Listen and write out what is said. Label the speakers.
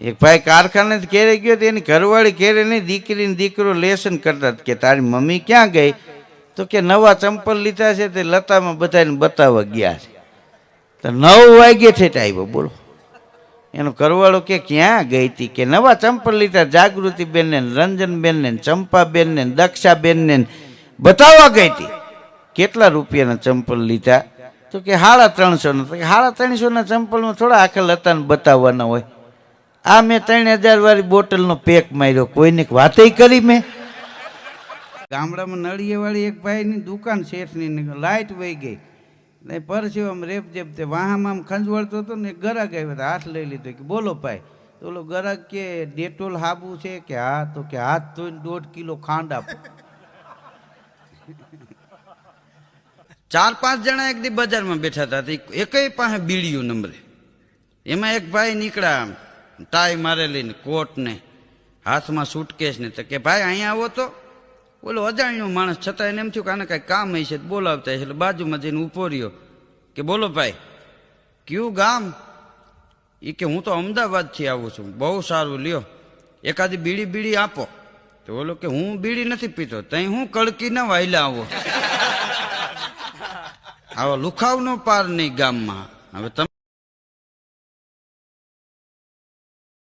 Speaker 1: એક ભાઈ કારખાને ઘેરે ગયો તો એની ઘરવાળી ઘેરે નહીં, દીકરીને દીકરો લેસન કરતા કે તારી મમ્મી ક્યાં ગઈ? તો કે નવા ચંપલ લીધા છે તે લતામાં બધાને બતાવવા ગયા છે. તો નવ વાગ્યે ઠેઠ આવ્યો, બોલો. એનો ઘરવાળો કે ક્યાં ગઈ હતી? કે નવા ચંપલ લીધા, જાગૃતિબેનને બેનને રંજનબેનને ને ચંપાબેનને દક્ષાબેનને બતાવવા ગઈ હતી. કેટલા રૂપિયાના ચંપલ લીધા? તો કે સાડા ત્રણસો તો કે સાડા ત્રણસોના ચંપલમાં થોડા આખા લતાને બતાવવાના હોય. આ મેં ત્રણ હજાર વાળી બોટલનો પેક માર્યો. કોઈને વાતય કરી મેં. ગામડામાં નળિયેવાળી એક ભાઈની દુકાન શેઠની લાઇટ વહી ગઈ. ને પરસ્યો આમ રેપ જેપ તે વાહામાં આમ ખંજવાળતો હતો ને ગરાક આવ્યો હાથ લઈ લીધો. કે બોલો ભાઈ. તો ઓલો ગરાક કે, ડેટોલ હાબુ છે? કે, હા. તો કે, હાથ ધોઈને દોઢ કિલો ખાંડ આપો. ચાર પાંચ જણા એક દી બજારમાં બેઠા હતા. એકેય પાસે બીડીયું નંબરે. એમાં એક ભાઈ નીકળ્યા ટાઈ મારેલી ને કોટ ને હાથમાં સુટકેસ ને તો કે ભાઈ, અહીંયા આવો તો. બોલો અજાણ્યો માણસ છતાં એને એમ થયું કે આને કાંઈ કામ હશે બોલાવતા હશે. એટલે બાજુમાં જઈને ઊભો રહ્યો કે બોલો ભાઈ, કયું ગામ? એ કે હું તો અમદાવાદથી આવું છું. બહુ સારું, લ્યો. એકાદી બીડી બીડી આપો. તો બોલો કે હું બીડી નથી પીતો, તઈ હું કડકી ના વાયલા આવો. આવા લુખાવનો પાર નહીં ગામમાં. હવે તમે